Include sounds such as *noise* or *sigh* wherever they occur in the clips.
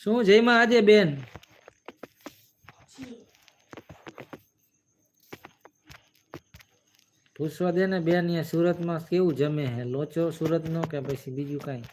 શું? જયમાં આજે, બેન. પૂછવા દે ને બેન, અહીંયા સુરતમાં કેવું જમે હે? લોચો સુરતનો કે પછી બીજું કાંઈ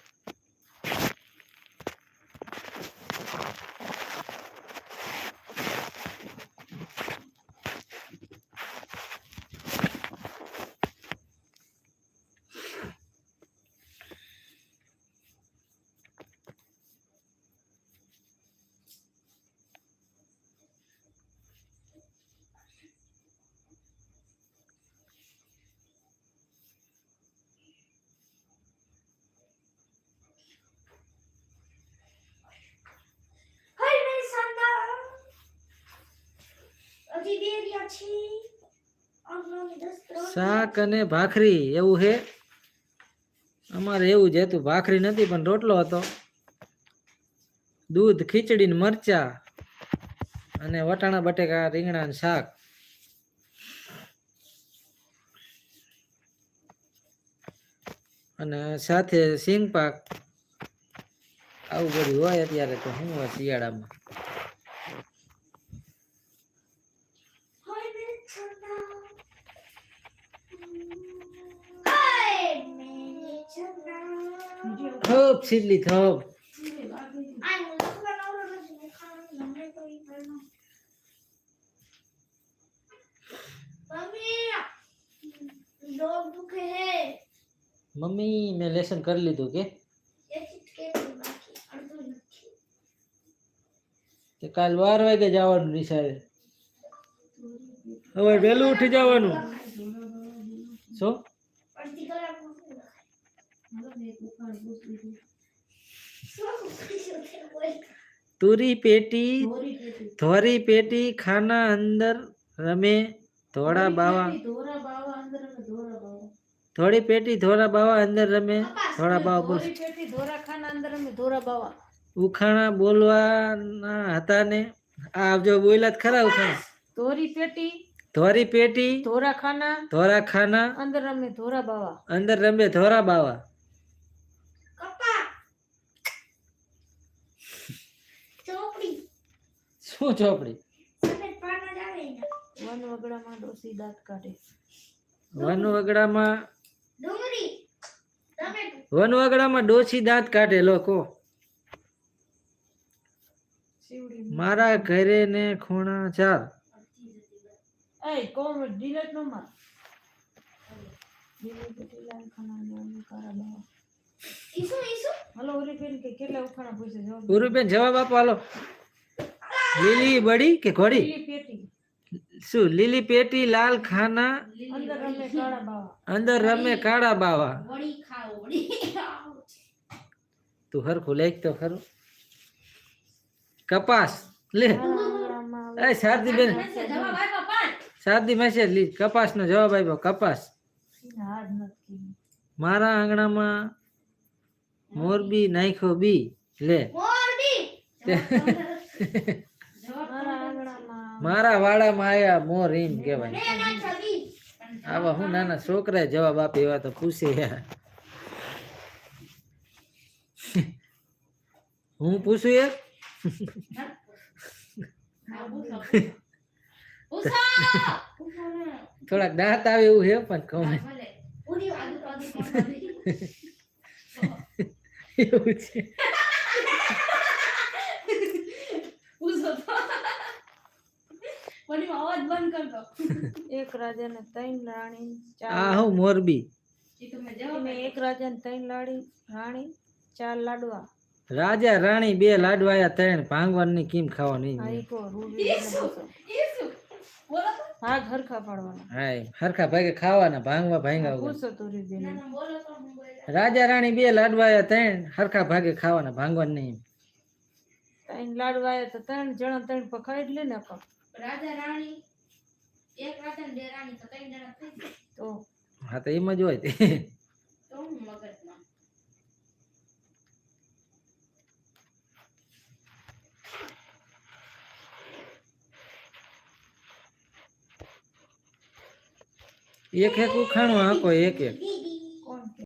હાય મેં સંદા હજી બે રહ્યા છે આમનો દસ ત્રણ શાક અને ભાખરી, એવું હે? અમારે એવું જ હતું, ભાખરી નથી પણ રોટલો હતો. દૂધ, ખીચડી ને મરચા અને વટાણા, બટેકા, રીંગણા ને શાક. અને સાથે સિંગ પાક આવું બધું હોય અત્યારે તો હોય શિયાળામાં. થોપ તો ભણો મમ્મી મેં લેસન કરી લીધું કે? કે કાલ બાર વાગે જવાનું નિશાળે હવે વહેલું ઉઠી જવાનું. શું અડધી કલાકમાં શું લખાય શું પૂછ્યું તે બોલ તુરી પેટી ધોરી પેટી. ખાના અંદર રમે ધોળા બાવા. ધોળી પેટી ધોળા બાવા અંદર રમે ધોળા બાવા બોલ. ઉખાણા બોલવાના હતા ને. આ જો બોલ્યા જ ખરા ઉખાણા. ધોરી પેટી ધોરી પેટી ધોરા ખાના ધોરા ખાના અંદર રમે ધોરા બાવા. અંદર રમે ધોરા બાવા કપા ચોપડી શું ચોપડી સફેદ પાના જ આવે એના. વન વગડામાં ડોસી દાંત કાઢે. વન વગડામાં ડુંગળી. વન વગડામાં ડોસી દાંત કાઢે લોકો. મારા ઘરે ને ખૂણા ચાર. એ કોમ ડિલેટ નો માર. જવાબ આપો હાલો. લીલી બડી કે ઘોડી? શું લીલી પેટી લાલ ખાના? અંદર રમે કાળા બાવા. તું હરખું લેખ તો ખરું. કપાસ લે. એ શારદી બેન શારદી મેસેજ લી. કપાસ નો જવાબ આપ્યો કપાસ. મારા આંગણામાં મોરબી નાખ્યો બી. લે. મોરબી. મારા વાડામાં આયા મોર એમ કહેવાય આવા હું નાના છોકરાએ જવાબ આપે એવા તો પૂછે. હું પૂછું એક? થોડાક દાંત આવે એવું હે પણ આધી *laughs* એવું છે. અવાજ કર દો. *laughs* એક રાજાને ત્રણ રાણી આ ચાર હું મોરબી. એક રાજા ને ત્રણ લાડી રાણી ચાર લાડવા. રાજા રાણી બે લાડવાયા ત્રણ ભાંગવાની કેમ ખાવાની બોલો હરખા પાડવાના. હાય હરખા ભાગે ખાવાના ભાંગવા ભાંગા ગુસ્સો તુરી બેન ના ના બોલો તો હું બોલ રાજા રાણી બે લાડવાયા ત્રણ હરખા ભાગે ખાવાના ભાંગવાન નહીં ત્રણ લાડવા આયા તો ત્રણ જણા ત્રણ પખાઈ જ લે ને રાજા રાણી એક રાજા ને બે રાણી તો ત્રણ જણા થઈ ગયા. તો? હા તો એમ જ હોય તે. તો હું મગજમાં? એક એક ઉખાણું આખો એક એક ગી